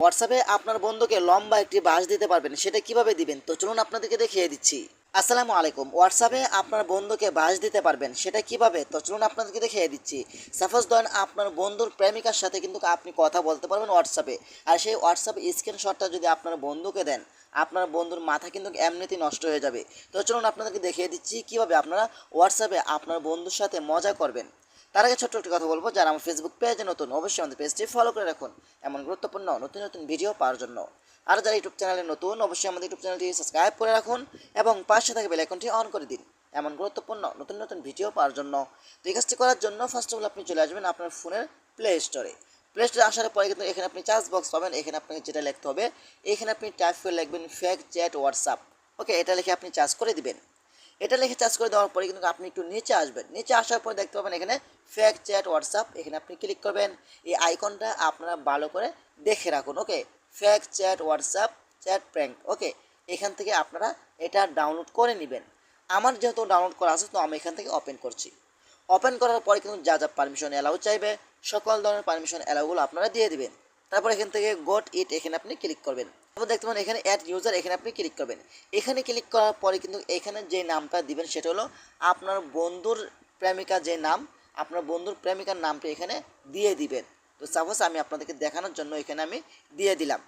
হোয়াটসঅ্যাপে আপনার বন্ধুকে লম্বা একটি বাস দিতে পারবেন, সেটা কীভাবে দিবেন? তো চলুন আপনাদেরকে দেখিয়ে দিচ্ছি। আসসালামু আলাইকুম। হোয়াটসঅ্যাপে আপনার বন্ধুকে বাস দিতে পারবেন, সেটা কীভাবে? তো চলুন আপনাদেরকে দেখিয়ে দিচ্ছি। সাপোজ ধরেন আপনার বন্ধুর প্রেমিকার সাথে কিন্তু আপনি কথা বলতে পারবেন হোয়াটসঅ্যাপে আর সেই হোয়াটসঅ্যাপ স্ক্রিনশটটা যদি আপনার বন্ধুকে দেন, আপনার বন্ধুর মাথা কিন্তু এমনিতেই নষ্ট হয়ে যাবে। তো চলুন আপনাদেরকে দেখিয়ে দিচ্ছি কীভাবে আপনারা হোয়াটসঅ্যাপে আপনার বন্ধুর সাথে মজা করবেন। তার আগে ছোট্ট একটি কথা বলব, যারা আমার ফেসবুক পেজে নতুন, অবশ্যই আমাদের পেজটি ফলো করে রাখুন এমন গুরুত্বপূর্ণ নতুন নতুন ভিডিও পাওয়ার জন্য। আর যারা ইউটিউব চ্যানেলে নতুন, অবশ্যই আমাদের ইউটিউব চ্যানেলটি সাবস্ক্রাইব করে রাখুন এবং পাশে থাকা বেল আইকনটি অন করে দিন এমন গুরুত্বপূর্ণ নতুন নতুন ভিডিও পাওয়ার জন্য। তো এই কাজটি করার জন্য ফার্স্ট অফ অল আপনি চলে আসবেন আপনার ফোনের প্লে স্টোরে প্লে স্টোরে আসার পরে কিন্তু এখানে আপনি চার্জ বক্স পাবেন, এখানে আপনাকে যেটা লিখতে হবে, এখানে আপনি টাইপ করে লিখবেন ফেক চ্যাট হোয়াটসঅ্যাপ ওকে এটা লিখে আপনি চার্জ করে দিবেন। এটা লিখে চার্জ করে দেওয়ার পরে কিন্তু আপনি একটু নিচে আসবেন। নিচে আসার পর দেখতে পাবেন এখানে ফেক চ্যাট হোয়াটসঅ্যাপ এখানে আপনি ক্লিক করবেন। এই আইকনটা আপনারা ভালো করে দেখে রাখুন okay fake chat WhatsApp chat prank okay এখান থেকে আপনারা এটা ডাউনলোড করে নেবেন। আমার যেহেতু ডাউনলোড করা আছে, তো আমি এখান থেকে ওপেন করছি। ওপেন করার পরে কিন্তু যা যা পারমিশন অ্যালাউ চাইবে, সকল ধরনের পারমিশন অ্যালাউগুলো আপনারা দিয়ে দিবেন। তারপর এখান থেকে গোট ইট এখানে আপনি ক্লিক করবেন। তারপর দেখতে পাবেন এখানে অ্যাড ইউজার এখানে আপনি ক্লিক করবেন। এখানে ক্লিক করার পরে কিন্তু এখানে যে নামটা দিবেন সেটা হলো আপনার বন্ধুর প্রেমিকা যে নাম, আপনার বন্ধুর প্রেমিকার নামটা এখানে দিয়ে দিবেন। তো সাপোজ আমি আপনাদেরকে দেখানোর জন্য এখানে আমি দিয়ে দিলাম।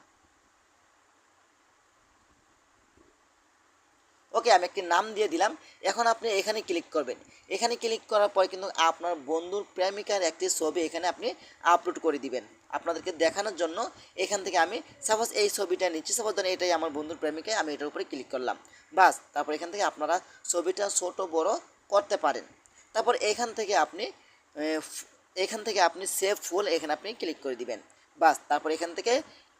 ওকে, আমি একটি নাম দিয়ে দিলাম। এখন আপনি এখানে ক্লিক করবেন। এখানে ক্লিক করার পর কিন্তু আপনার বন্ধুর প্রেমিকার একটি ছবি এখানে আপনি আপলোড করে দিবেন। আপনাদেরকে দেখানোর জন্য এখান থেকে আমি সাপোজ এই ছবিটা নিচ্ছি সাপোজ ধরেন এটাই আমার বন্ধুর প্রেমিকায়, আমি এটার উপরে ক্লিক করলাম। বাস তারপর এখান থেকে আপনারা ছবিটা ছোট, বড় করতে পারেন। তারপর এখান থেকে আপনি এখান থেকে আপনি সেভ ফুল এখানে আপনি ক্লিক করে দিবেন। বাস তারপর এখান থেকে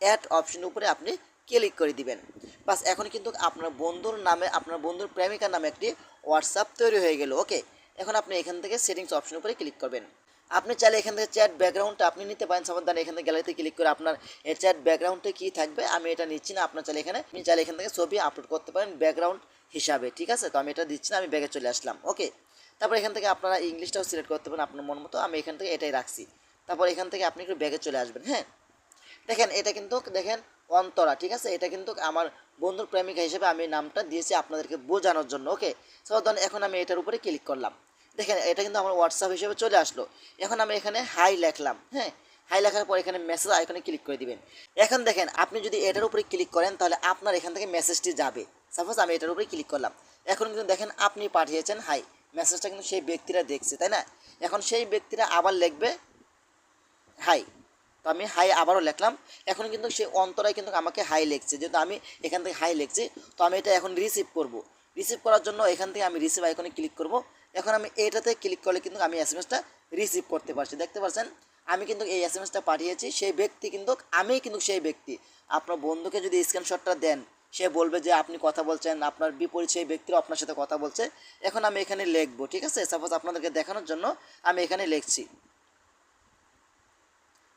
অ্যাড অপশনের উপরে আপনি ক্লিক করে দিবেন। বাস এখন কিন্তু আপনার বন্ধুর নামে, আপনার বন্ধুর প্রেমিকার নামে একটি হোয়াটসঅ্যাপ তৈরি হয়ে গেল ওকে এখন আপনি এখান থেকে সেটিংস অপশনের উপরে ক্লিক করবেন। আপনি চাইলে এখান থেকে চ্যাট ব্যাকগ্রাউন্ডটা আপনি নিতে পারেন, সাবধান এখান থেকে গ্যালারিতে ক্লিক করে আপনার এই চ্যাট ব্যাকগ্রাউন্ডে কী থাকবে, আমি এটা নিচ্ছি না, আপনার চাইলে এখানে, আপনি চাইলে এখান থেকে ছবি আপলোড করতে পারেন ব্যাকগ্রাউন্ড হিসাবে, ঠিক আছে? তো আমি এটা দিচ্ছি না, আমি ব্যাগে চলে আসলাম ওকে তারপর এখান থেকে আপনারা ইংলিশটাও সিলেক্ট করতে পারেন আপনার মন মতো, আমি এখান থেকে এটাই রাখছি। তারপর এখান থেকে আপনি একটু ব্যাগে চলে আসবেন হ্যাঁ? দেখেন, এটা কিন্তু দেখেন অন্তরা, ঠিক আছে? এটা কিন্তু আমার বন্ধুর প্রেমিকা হিসেবে আমি নামটা দিয়েছি আপনাদেরকে বোঝানোর জন্য, ওকে? সাবধান এখন আমি এটার উপরে ক্লিক করলাম। দেখেন, এটা কিন্তু আমার হোয়াটসঅ্যাপ হিসেবে চলে আসলো। এখন আমি এখানে হাই লেখলাম হ্যাঁ? হাই লেখার পর এখানে মেসেজ আইকনে ক্লিক করে দিবেন। এখন দেখেন, আপনি যদি এটার উপরে ক্লিক করেন, তাহলে আপনার এখান থেকে মেসেজটি যাবে। সাপোজ আমি এটার উপরে ক্লিক করলাম। এখন কিন্তু দেখেন, আপনি পাঠিয়েছেন হাই মেসেজটা কিন্তু সেই ব্যক্তিরা দেখছে, তাই না? এখন সেই ব্যক্তিরা আবার লিখবে হাই তো আমি হাই আবারও লিখলাম। এখন কিন্তু সে অন্তরায় কিন্তু আমাকে হাই লিখছে। যেহেতু আমি এখান থেকে হাই লিখছি, তো আমি এটা এখন রিসিভ করব। রিসিভ করার জন্য এখান থেকে আমি রিসিভ আইকনে ক্লিক করব। এখন আমি এটাতে ক্লিক করলে কিন্তু আমি এস এম এসটা রিসিভ করতে পারছি। দেখতে পাচ্ছেন আমি কিন্তু এই এস এম এসটা পাঠিয়েছি। সেই ব্যক্তি কিন্তু আমিই কিন্তু সেই ব্যক্তি। আপনার বন্ধুকে যদি স্ক্রিনশটটা দেন, সে বলবে যে আপনি কথা বলছেন, আপনার বিপরীত সেই ব্যক্তিও আপনার সাথে কথা বলছে। এখন আমি এখানে লিখব, ঠিক আছে? সাপোজ আপনাদেরকে দেখানোর জন্য আমি এখানে লিখছি।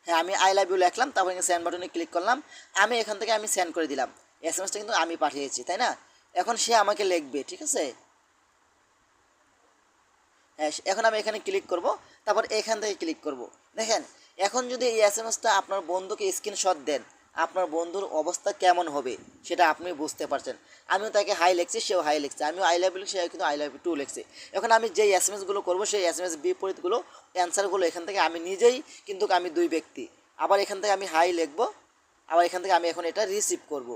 হ্যাঁ আমি আই লাভ ইউ লিখলাম, তারপর সেন্ড বাটনে ক্লিক করলাম। আমি এখান থেকে আমি সেন্ড করে দিলাম। এস এম এসটা কিন্তু আমি পাঠিয়েছি, তাই না? এখন সে আমাকে লিখবে, ঠিক আছে? হ্যাঁ এখন আমি এখানে ক্লিক করব, তারপর এখান থেকে ক্লিক করব। দেখেন, এখন যদি এই এস এম এসটা আপনার বন্ধুকে স্ক্রিনশট দেন আপনার বন্ধুর অবস্থা কেমন হবে, সেটা আপনি বুঝতে পারছেন। আমিও তাকে হাই লিখছি, সেও হাই লিখছে। আমিও আই লাভ লিখছি সেও কিন্তু আই লাভ টু লিখছে। এখন আমি যেই এস এম এসগুলো করব, সেই এস এম এস বিপরীতগুলো অ্যান্সারগুলো এখান থেকে আমি নিজেই কিন্তু আমি দুই ব্যক্তি। আবার এখান থেকে আমি হাই লিখব, আবার এখান থেকে আমি এখন এটা রিসিভ করব।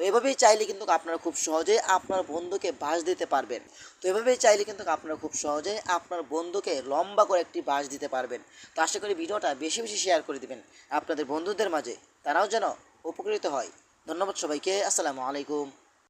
তো এভাবেই চাইলে কিন্তু আপনারা খুব সহজে আপনার বন্ধুকে বাস দিতে পারবেন। তো এভাবেই চাইলে কিন্তু আপনারা খুব সহজে আপনার বন্ধুকে লম্বা করে একটি বাস দিতে পারবেন। তো আশা করি ভিডিওটা বেশি বেশি শেয়ার করে দেবেন। আপনাদের বন্ধুদের মাঝে তারাও যেন উপকৃত হয়। ধন্যবাদ সবাইকে। আসসালামু আলাইকুম।